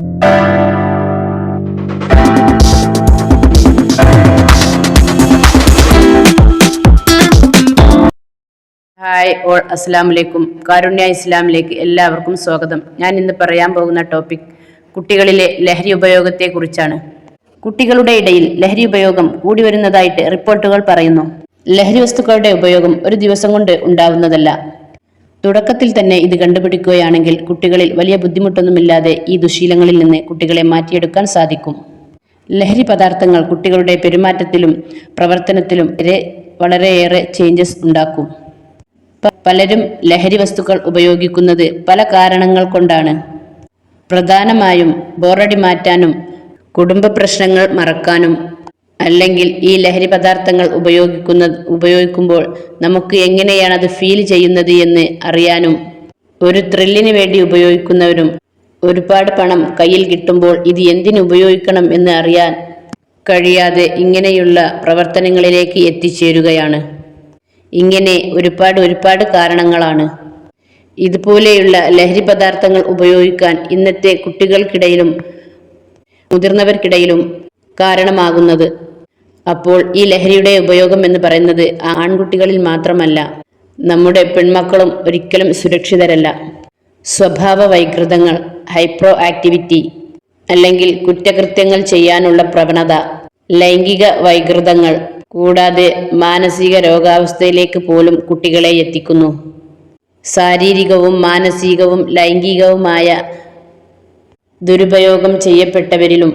Hi all അസ്സാം വലൈക്കും കാരുണ്യ ഇസ്ലാമിലേക്ക് എല്ലാവർക്കും സ്വാഗതം. ഞാൻ ഇന്ന് പറയാൻ പോകുന്ന ടോപ്പിക് കുട്ടികളിലെ ലഹരി ഉപയോഗത്തെക്കുറിച്ചാണ് കുട്ടികളുടെ ഇടയിൽ ലഹരി ഉപയോഗം കൂടി വരുന്നതായിട്ട് റിപ്പോർട്ടുകൾ പറയുന്നു. ലഹരി വസ്തുക്കളുടെ ഉപയോഗം ഒരു ദിവസം കൊണ്ട് ഉണ്ടാവുന്നതല്ല. തുടക്കത്തിൽ തന്നെ ഇത് കണ്ടുപിടിക്കുകയാണെങ്കിൽ കുട്ടികളിൽ വലിയ ബുദ്ധിമുട്ടൊന്നുമില്ലാതെ ഈ ദുശീലങ്ങളിൽ നിന്ന് കുട്ടികളെ മാറ്റിയെടുക്കാൻ സാധിക്കും. ലഹരി പദാർത്ഥങ്ങൾ കുട്ടികളുടെ പെരുമാറ്റത്തിലും പ്രവർത്തനത്തിലും വളരെയേറെ ചേഞ്ചസ് ഉണ്ടാക്കും. പലരും ലഹരി വസ്തുക്കൾ ഉപയോഗിക്കുന്നത് പല കാരണങ്ങൾ കൊണ്ടാണ്. പ്രധാനമായും ബോറടി മാറ്റാനും കുടുംബ പ്രശ്നങ്ങൾ മറക്കാനും അല്ലെങ്കിൽ ഈ ലഹരി പദാർത്ഥങ്ങൾ ഉപയോഗിക്കുന്ന ഉപയോഗിക്കുമ്പോൾ നമുക്ക് എങ്ങനെയാണ് അത് ഫീൽ ചെയ്യുന്നത് എന്ന് അറിയാനും ഒരു ത്രില്ലിന് വേണ്ടി ഉപയോഗിക്കുന്നവരും ഒരുപാട് പണം കയ്യിൽ കിട്ടുമ്പോൾ ഇത് എന്തിനു ഉപയോഗിക്കണം എന്ന് അറിയാൻ കഴിയാതെ ഇങ്ങനെയുള്ള പ്രവർത്തനങ്ങളിലേക്ക് എത്തിച്ചേരുകയാണ്. ഇങ്ങനെ ഒരുപാട് ഒരുപാട് കാരണങ്ങളാണ്. ഇതുപോലെയുള്ള ലഹരി പദാർത്ഥങ്ങൾ ഉപയോഗിക്കാൻ ഇന്നത്തെ കുട്ടികൾക്കിടയിലും മുതിർന്നവർക്കിടയിലും കാരണമാകുന്നത്. അപ്പോൾ ഈ ലഹരിയുടെ ഉപയോഗം എന്ന് പറയുന്നത് ആൺകുട്ടികളിൽ മാത്രമല്ല നമ്മുടെ പെൺമക്കളും ഒരിക്കലും സുരക്ഷിതരല്ല. സ്വഭാവ വൈകൃതങ്ങൾ ഹൈപ്രോ ആക്ടിവിറ്റി അല്ലെങ്കിൽ കുറ്റകൃത്യങ്ങൾ ചെയ്യാനുള്ള പ്രവണത ലൈംഗിക വൈകൃതങ്ങൾ കൂടാതെ മാനസിക രോഗാവസ്ഥയിലേക്ക് പോലും കുട്ടികളെ എത്തിക്കുന്നു. ശാരീരികവും മാനസികവും ലൈംഗികവുമായ ദുരുപയോഗം ചെയ്യപ്പെട്ടവരിലും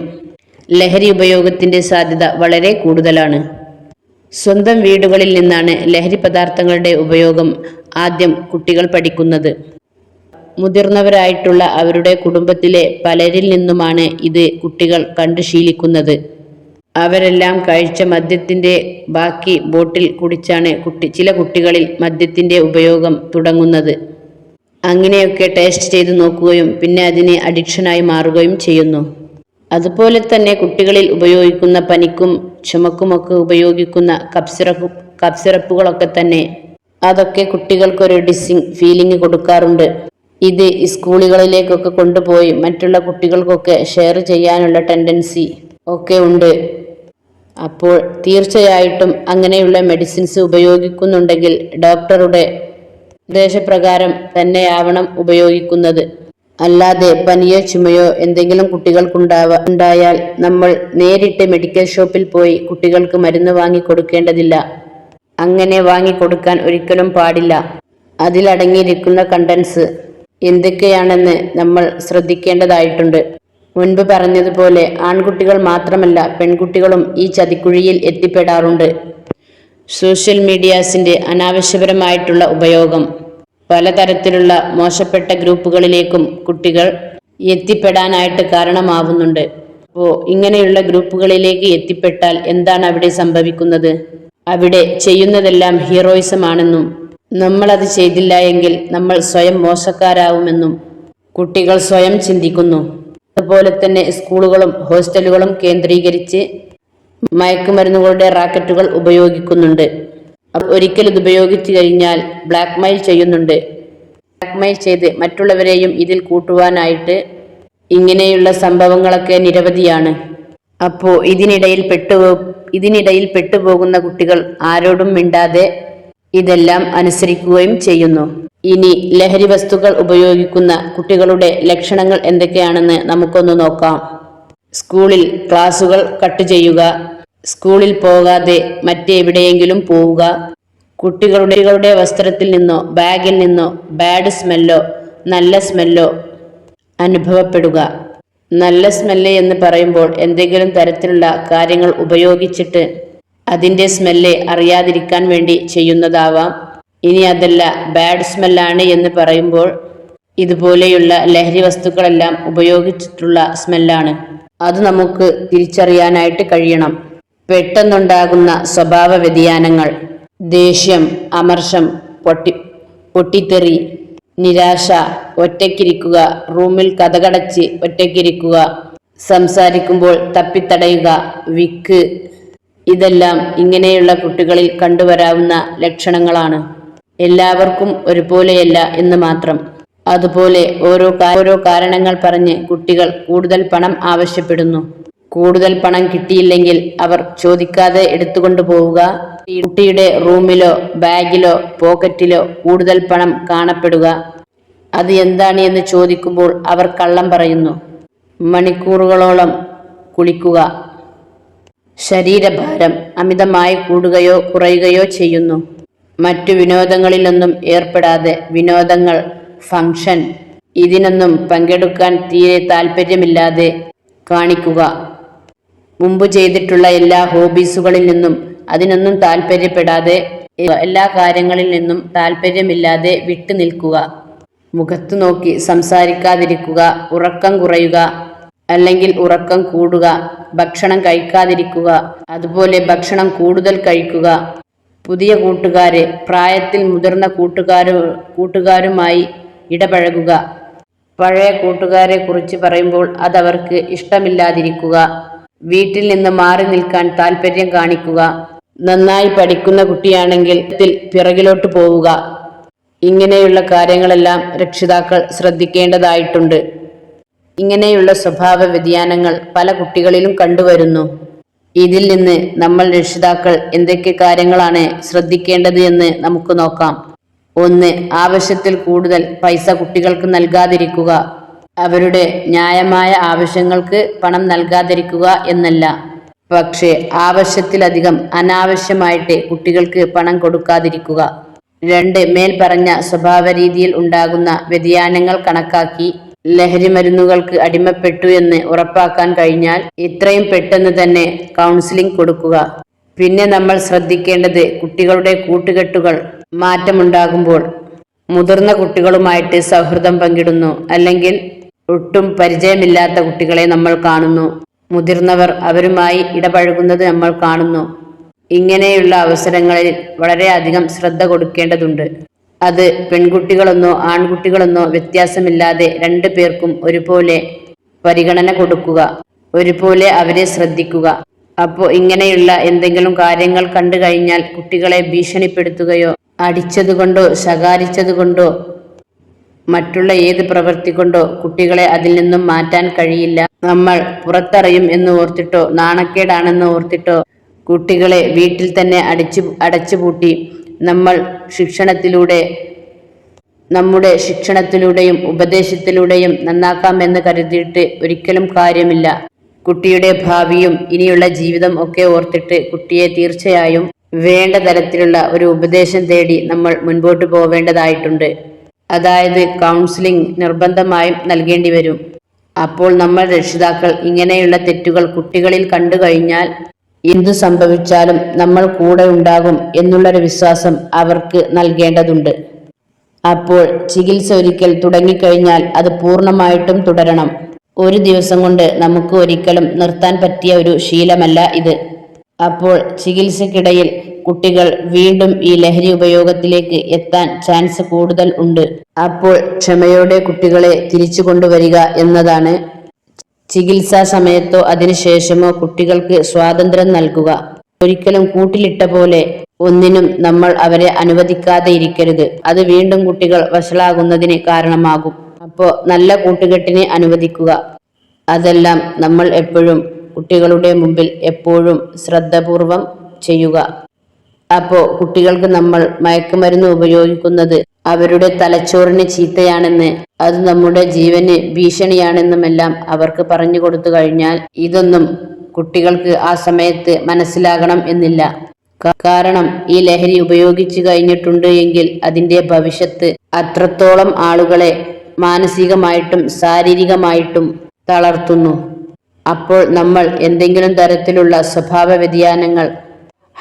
ലഹരി ഉപയോഗത്തിന്റെ സാധ്യത വളരെ കൂടുതലാണ്. സ്വന്തം വീടുകളിൽ നിന്നാണ് ലഹരി പദാർത്ഥങ്ങളുടെ ഉപയോഗം ആദ്യം കുട്ടികൾ പഠിക്കുന്നത്. മുതിർന്നവരായിട്ടുള്ള അവരുടെ കുടുംബത്തിലെ പലരിൽ നിന്നുമാണ് ഇത് കുട്ടികൾ കണ്ടു ശീലിക്കുന്നത്. അവരെല്ലാം കഴിച്ച മദ്യത്തിന്റെ ബാക്കി ബോട്ടിൽ കുടിച്ചാണ് കുട്ടി ചില കുട്ടികളിൽ മദ്യത്തിന്റെ ഉപയോഗം തുടങ്ങുന്നത്. അങ്ങനെയൊക്കെ ടേസ്റ്റ് ചെയ്ത് നോക്കുകയും പിന്നെ അതിന് അഡിക്ഷനായി മാറുകയും ചെയ്യുന്നു. അതുപോലെ തന്നെ കുട്ടികളിൽ ഉപയോഗിക്കുന്ന പനിക്കും ചുമക്കുമൊക്കെ ഉപയോഗിക്കുന്ന കപ്സിറപ്പ് കപ്സിറപ്പുകളൊക്കെ തന്നെ അതൊക്കെ കുട്ടികൾക്കൊരു ഡിസിങ് ഫീലിംഗ് കൊടുക്കാറുണ്ട്. ഇത് സ്കൂളുകളിലേക്കൊക്കെ കൊണ്ടുപോയി മറ്റുള്ള കുട്ടികൾക്കൊക്കെ ഷെയർ ചെയ്യാനുള്ള ടെൻഡൻസി ഒക്കെ ഉണ്ട്. അപ്പോൾ തീർച്ചയായിട്ടും അങ്ങനെയുള്ള മെഡിസിൻസ് ഉപയോഗിക്കുന്നുണ്ടെങ്കിൽ ഡോക്ടറുടെ നിർദ്ദേശപ്രകാരം തന്നെയാവണം ഉപയോഗിക്കുന്നത്. അല്ലാതെ പനിയോ ചുമയോ എന്തെങ്കിലും കുട്ടികൾക്കുണ്ടാവ ഉണ്ടായാൽ നമ്മൾ നേരിട്ട് മെഡിക്കൽ ഷോപ്പിൽ പോയി കുട്ടികൾക്ക് മരുന്ന് വാങ്ങി കൊടുക്കേണ്ടതില്ല അങ്ങനെ വാങ്ങി കൊടുക്കാൻ ഒരിക്കലും പാടില്ല. അതിലടങ്ങിയിരിക്കുന്ന കണ്ടൻസ് എന്തൊക്കെയാണെന്ന് നമ്മൾ ശ്രദ്ധിക്കേണ്ടതായിട്ടുണ്ട്. മുൻപ് പറഞ്ഞതുപോലെ ആൺകുട്ടികൾ മാത്രമല്ല പെൺകുട്ടികളും ഈ ചതിക്കുഴിയിൽ എത്തിപ്പെടാറുണ്ട്. സോഷ്യൽ മീഡിയാസിന്റെ അനാവശ്യപരമായിട്ടുള്ള ഉപയോഗം. പലതരത്തിലുള്ള മോശപ്പെട്ട ഗ്രൂപ്പുകളിലേക്കും കുട്ടികൾ എത്തിപ്പെടാനായിട്ട് കാരണമാവുന്നുണ്ട്. അപ്പോൾ ഇങ്ങനെയുള്ള ഗ്രൂപ്പുകളിലേക്ക് എത്തിപ്പെട്ടാൽ എന്താണ് അവിടെ സംഭവിക്കുന്നത്? അവിടെ ചെയ്യുന്നതെല്ലാം ഹീറോയിസം ആണെന്നും നമ്മളത് ചെയ്തില്ല എങ്കിൽ നമ്മൾ സ്വയം മോശക്കാരാവുമെന്നും കുട്ടികൾ സ്വയം ചിന്തിക്കുന്നു. അതുപോലെ തന്നെ സ്കൂളുകളും ഹോസ്റ്റലുകളും കേന്ദ്രീകരിച്ച് മയക്കുമരുന്നുകളുടെ റാക്കറ്റുകൾ ഉപയോഗിക്കുന്നുണ്ട്. ഒരിക്കൽ ഇത് ഉപയോഗിച്ചു കഴിഞ്ഞാൽ ബ്ലാക്ക് മെയിൽ ചെയ്യുന്നുണ്ട്. ബ്ലാക്ക് മെയിൽ ചെയ്ത് മറ്റുള്ളവരെയും ഇതിൽ കൂട്ടുവാനായിട്ട് ഇങ്ങനെയുള്ള സംഭവങ്ങളൊക്കെ നിരവധിയാണ്. അപ്പോൾ ഇതിനിടയിൽ പെട്ടു ഇതിനിടയിൽ പെട്ടുപോകുന്ന കുട്ടികൾ ആരോടും മിണ്ടാതെ ഇതെല്ലാം അനുസരിക്കുകയും ചെയ്യുന്നു. ഇനി ലഹരി വസ്തുക്കൾ ഉപയോഗിക്കുന്ന കുട്ടികളുടെ ലക്ഷണങ്ങൾ എന്തൊക്കെയാണെന്ന് നമുക്കൊന്ന് നോക്കാം. സ്കൂളിൽ ക്ലാസുകൾ കട്ട് ചെയ്യുക സ്കൂളിൽ പോകാതെ മറ്റെവിടെയെങ്കിലും പോവുക. കുട്ടികളുടെ വസ്ത്രത്തിൽ നിന്നോ ബാഗിൽ നിന്നോ ബാഡ് സ്മെല്ലോ നല്ല സ്മെല്ലോ അനുഭവപ്പെടുക. നല്ല സ്മെല്ല് എന്ന് പറയുമ്പോൾ എന്തെങ്കിലും തരത്തിലുള്ള കാര്യങ്ങൾ ഉപയോഗിച്ചിട്ട് അതിന്റെ സ്മെല്ല് അറിയാതിരിക്കാൻ വേണ്ടി ചെയ്യുന്നതാവാം. ഇനി അതല്ല ബാഡ് സ്മെല്ലാണ് എന്ന് പറയുമ്പോൾ ഇതുപോലെയുള്ള ലഹരി വസ്തുക്കളെല്ലാം ഉപയോഗിച്ചിട്ടുള്ള സ്മെല്ലാണ് അത് നമുക്ക് തിരിച്ചറിയാനായിട്ട് കഴിയണം. പെട്ടെന്നുണ്ടാകുന്ന സ്വഭാവ വ്യതിയാനങ്ങൾ ദേഷ്യം അമർഷം പൊട്ടി പൊട്ടിത്തെറി നിരാശ ഒറ്റയ്ക്കിരിക്കുക റൂമിൽ കഥകടച്ച് ഒറ്റയ്ക്കിരിക്കുക സംസാരിക്കുമ്പോൾ തപ്പിത്തടയുക വിക്ക്. ഇതെല്ലാം ഇങ്ങനെയുള്ള കുട്ടികളിൽ കണ്ടുവരാവുന്ന ലക്ഷണങ്ങളാണ്. എല്ലാവർക്കും ഒരുപോലെയല്ല എന്ന് മാത്രം. അതുപോലെ ഓരോ ഓരോ കാരണങ്ങൾ പറഞ്ഞ് കുട്ടികൾ കൂടുതൽ പണം ആവശ്യപ്പെടുന്നു. കൂടുതൽ പണം കിട്ടിയില്ലെങ്കിൽ അവർ ചോദിക്കാതെ എടുത്തുകൊണ്ടു പോവുക. കുട്ടിയുടെ റൂമിലോ ബാഗിലോ പോക്കറ്റിലോ കൂടുതൽ പണം കാണപ്പെടുക. അത് എന്താണ് എന്ന് ചോദിക്കുമ്പോൾ അവർ കള്ളം പറയുന്നു. മണിക്കൂറുകളോളം കുളിക്കുക. ശരീരഭാരം അമിതമായി കൂടുകയോ കുറയുകയോ ചെയ്യുന്നു. മറ്റു വിനോദങ്ങളിലൊന്നും ഏർപ്പെടാതെ വിനോദങ്ങൾ ഫംഗ്ഷൻ ഇതിനൊന്നും പങ്കെടുക്കാൻ തീരെ താല്പര്യമില്ലാതെ കാണിക്കുക. മുമ്പ് ചെയ്തിട്ടുള്ള എല്ലാ ഹോബീസുകളിൽ നിന്നും അതിനൊന്നും താല്പര്യപ്പെടാതെ എല്ലാ കാര്യങ്ങളിൽ നിന്നും താല്പര്യമില്ലാതെ വിട്ടു നിൽക്കുക. മുഖത്തു നോക്കി സംസാരിക്കാതിരിക്കുക ഉറക്കം കുറയുക അല്ലെങ്കിൽ ഉറക്കം കൂടുക ഭക്ഷണം കഴിക്കാതിരിക്കുക അതുപോലെ ഭക്ഷണം കൂടുതൽ കഴിക്കുക. പുതിയ കൂട്ടുകാരെ പ്രായത്തിൽ മുതിർന്ന കൂട്ടുകാരു കൂട്ടുകാരുമായി ഇടപഴകുക. പഴയ കൂട്ടുകാരെ കുറിച്ച് പറയുമ്പോൾ അതവർക്ക് ഇഷ്ടമില്ലാതിരിക്കുക. വീട്ടിൽ നിന്ന് മാറി നിൽക്കാൻ താല്പര്യം കാണിക്കുക. നന്നായി പഠിക്കുന്ന കുട്ടിയാണെങ്കിൽ പിറകിലോട്ട് പോവുക. ഇങ്ങനെയുള്ള കാര്യങ്ങളെല്ലാം രക്ഷിതാക്കൾ ശ്രദ്ധിക്കേണ്ടതായിട്ടുണ്ട്. ഇങ്ങനെയുള്ള സ്വഭാവ വ്യതിയാനങ്ങൾ പല കുട്ടികളിലും കണ്ടുവരുന്നു. ഇതിൽ നിന്ന് നമ്മൾ രക്ഷിതാക്കൾ എന്തൊക്കെ കാര്യങ്ങളാണ് ശ്രദ്ധിക്കേണ്ടത് എന്ന് നമുക്ക് നോക്കാം. ഒന്ന് ആവശ്യത്തിൽ കൂടുതൽ പൈസ കുട്ടികൾക്ക് നൽകാതിരിക്കുക. അവരുടെ ന്യായമായ ആവശ്യങ്ങൾക്ക് പണം നൽകാതിരിക്കുക എന്നല്ല. പക്ഷേ ആവശ്യത്തിലധികം അനാവശ്യമായിട്ട് കുട്ടികൾക്ക് പണം കൊടുക്കാതിരിക്കുക. രണ്ട് മേൽ പറഞ്ഞ സ്വഭാവ രീതിയിൽ ഉണ്ടാകുന്ന വ്യതിയാനങ്ങൾ കണക്കാക്കി ലഹരി മരുന്നുകൾക്ക് അടിമപ്പെട്ടു എന്ന് ഉറപ്പാക്കാൻ കഴിഞ്ഞാൽ ഇത്രയും പെട്ടെന്ന് തന്നെ കൗൺസിലിംഗ് കൊടുക്കുക. പിന്നെ നമ്മൾ ശ്രദ്ധിക്കേണ്ടത് കുട്ടികളുടെ കൂട്ടുകെട്ടുകൾ മാറ്റമുണ്ടാകുമ്പോൾ മുതിർന്ന കുട്ടികളുമായിട്ട് സൗഹൃദം പങ്കിടുന്നു. അല്ലെങ്കിൽ ഒട്ടും പരിചയമില്ലാത്ത കുട്ടികളെ നമ്മൾ കാണുന്നു. മുതിർന്നവർ അവരുമായി ഇടപഴകുന്നത് നമ്മൾ കാണുന്നു. ഇങ്ങനെയുള്ള അവസരങ്ങളിൽ വളരെയധികം ശ്രദ്ധ കൊടുക്കേണ്ടതുണ്ട്. അത് പെൺകുട്ടികളെന്നോ ആൺകുട്ടികളെന്നോ വ്യത്യാസമില്ലാതെ രണ്ടു പേർക്കും ഒരുപോലെ പരിഗണന കൊടുക്കുക. ഒരുപോലെ അവരെ ശ്രദ്ധിക്കുക. അപ്പോൾ ഇങ്ങനെയുള്ള എന്തെങ്കിലും കാര്യങ്ങൾ കണ്ടു കഴിഞ്ഞാൽ കുട്ടികളെ ഭീഷണിപ്പെടുത്തുകയോ അടിച്ചതുകൊണ്ടോ ശകാരിച്ചതുകൊണ്ടോ മറ്റുള്ള ഏത് പ്രവൃത്തി കൊണ്ടോ കുട്ടികളെ അതിൽ നിന്നും മാറ്റാൻ കഴിയില്ല. നമ്മൾ പുറത്തറിയും എന്ന് ഓർത്തിട്ടോ നാണക്കേടാണെന്ന് ഓർത്തിട്ടോ കുട്ടികളെ വീട്ടിൽ തന്നെ അടിച്ചു അടച്ചുപൂട്ടി നമ്മൾ ശിക്ഷണത്തിലൂടെ നമ്മുടെ ശിക്ഷണത്തിലൂടെയും ഉപദേശത്തിലൂടെയും നന്നാക്കാമെന്ന് കരുതിയിട്ട് ഒരിക്കലും കാര്യമില്ല. കുട്ടിയുടെ ഭാവിയും ഇനിയുള്ള ജീവിതം ഒക്കെ ഓർത്തിട്ട് കുട്ടിയെ തീർച്ചയായും വേണ്ട തരത്തിലുള്ള ഒരു ഉപദേശം തേടി നമ്മൾ മുൻപോട്ട് പോവേണ്ടതായിട്ടുണ്ട്. അതായത് കൗൺസിലിംഗ് നിർബന്ധമായും നൽകേണ്ടി വരും. അപ്പോൾ നമ്മൾ രക്ഷിതാക്കൾ ഇങ്ങനെയുള്ള തെറ്റുകൾ കുട്ടികളിൽ കണ്ടു കഴിഞ്ഞാൽ എന്തു സംഭവിച്ചാലും നമ്മൾ കൂടെ ഉണ്ടാകും എന്നുള്ളൊരു വിശ്വാസം അവർക്ക് നൽകേണ്ടതുണ്ട്. അപ്പോൾ ചികിത്സ ഒരിക്കൽ തുടങ്ങിക്കഴിഞ്ഞാൽ അത് പൂർണമായിട്ടും തുടരണം. ഒരു ദിവസം കൊണ്ട് നമുക്ക് ഒരിക്കലും നിർത്താൻ പറ്റിയ ഒരു ശീലമല്ല ഇത്. അപ്പോൾ ചികിത്സക്കിടയിൽ കുട്ടികൾ വീണ്ടും ഈ ലഹരി ഉപയോഗത്തിലേക്ക് എത്താൻ ചാൻസ് കൂടുതൽ ഉണ്ട്. അപ്പോൾ ക്ഷമയോടെ കുട്ടികളെ തിരിച്ചു കൊണ്ടുവരിക എന്നതാണ് ചികിത്സാ സമയത്തോ അതിനുശേഷമോ കുട്ടികൾക്ക് സ്വാതന്ത്ര്യം നൽകുക. ഒരിക്കലും കൂട്ടിലിട്ട പോലെ ഒന്നിനും നമ്മൾ അവരെ അനുവദിക്കാതെ ഇരിക്കരുത്. അത് വീണ്ടും കുട്ടികൾ വഷളാകുന്നതിന് കാരണമാകും. അപ്പോൾ നല്ല കൂട്ടുകെട്ടിനെ അനുവദിക്കുക. അതെല്ലാം നമ്മൾ എപ്പോഴും കുട്ടികളുടെ മുമ്പിൽ എപ്പോഴും ശ്രദ്ധപൂർവം ചെയ്യുക. അപ്പോൾ കുട്ടികൾക്ക് നമ്മൾ മയക്കുമരുന്ന് ഉപയോഗിക്കുന്നത് അവരുടെ തലച്ചോറിന് ചീത്തയാണെന്ന് അത് നമ്മുടെ ജീവന് ഭീഷണിയാണെന്നുമെല്ലാം അവർക്ക് പറഞ്ഞു കൊടുത്തു കഴിഞ്ഞാൽ ഇതൊന്നും കുട്ടികൾക്ക് ആ സമയത്ത് മനസ്സിലാകണം എന്നില്ല. കാരണം ഈ ലഹരി ഉപയോഗിച്ചു കഴിഞ്ഞിട്ടുണ്ട് എങ്കിൽ അതിന്റെ ഭവിഷ്യത്ത് അത്രത്തോളം ആളുകളെ മാനസികമായിട്ടും ശാരീരികമായിട്ടും തളർത്തുന്നു. അപ്പോൾ നമ്മൾ എന്തെങ്കിലും തരത്തിലുള്ള സ്വഭാവ വ്യതിയാനങ്ങൾ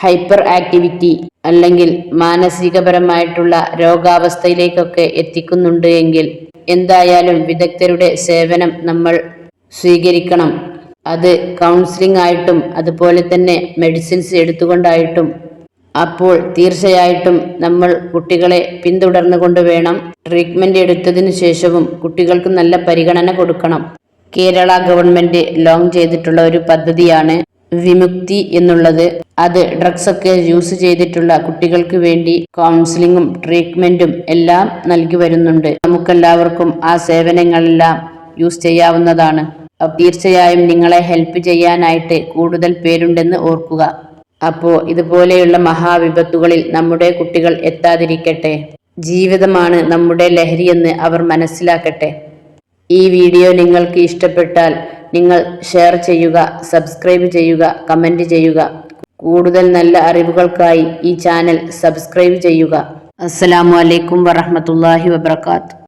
ഹൈപ്പർ ആക്ടിവിറ്റി അല്ലെങ്കിൽ മാനസികപരമായിട്ടുള്ള രോഗാവസ്ഥയിലേക്കൊക്കെ എത്തിക്കുന്നുണ്ട് എങ്കിൽ എന്തായാലും വിദഗ്ധരുടെ സേവനം നമ്മൾ സ്വീകരിക്കണം. അത് കൗൺസിലിംഗ് ആയിട്ടും അതുപോലെ തന്നെ മെഡിസിൻസ് എടുത്തുകൊണ്ടായിട്ടും. അപ്പോൾ തീർച്ചയായിട്ടും നമ്മൾ കുട്ടികളെ പിന്തുടർന്നുകൊണ്ട് വേണം. ട്രീറ്റ്മെന്റ് എടുത്തതിനു ശേഷവും കുട്ടികൾക്ക് നല്ല പരിഗണന കൊടുക്കണം. കേരള ഗവൺമെന്റ് ലോഞ്ച് ചെയ്തിട്ടുള്ള ഒരു പദ്ധതിയാണ് വിമുക്തി എന്നുള്ളത്. അത് ഡ്രഗ്സ് ഒക്കെ യൂസ് ചെയ്തിട്ടുള്ള കുട്ടികൾക്ക് വേണ്ടി കൗൺസിലിങ്ങും ട്രീറ്റ്മെന്റും എല്ലാം നൽകി വരുന്നുണ്ട്. നമുക്കെല്ലാവർക്കും ആ സേവനങ്ങളെല്ലാം യൂസ് ചെയ്യാവുന്നതാണ്. തീർച്ചയായും നിങ്ങളെ ഹെൽപ്പ് ചെയ്യാനായിട്ട് കൂടുതൽ പേരുണ്ടെന്ന് ഓർക്കുക. അപ്പോ ഇതുപോലെയുള്ള മഹാവിപത്തുകളിൽ നമ്മുടെ കുട്ടികൾ എത്താതിരിക്കട്ടെ. ജീവിതമാണ് നമ്മുടെ ലഹരിയെന്ന് അവർ മനസ്സിലാക്കട്ടെ. ഈ വീഡിയോ നിങ്ങൾക്ക് ഇഷ്ടപ്പെട്ടാൽ നിങ്ങൾ ഷെയർ ചെയ്യുക സബ്സ്ക്രൈബ് ചെയ്യുക കമന്റ് ചെയ്യുക. കൂടുതൽ നല്ല അറിവുകൾക്കായി ഈ ചാനൽ സബ്സ്ക്രൈബ് ചെയ്യുക. അസ്സലാമു അലൈക്കും വറഹ്മത്തുള്ളാഹി വബർക്കാത്തു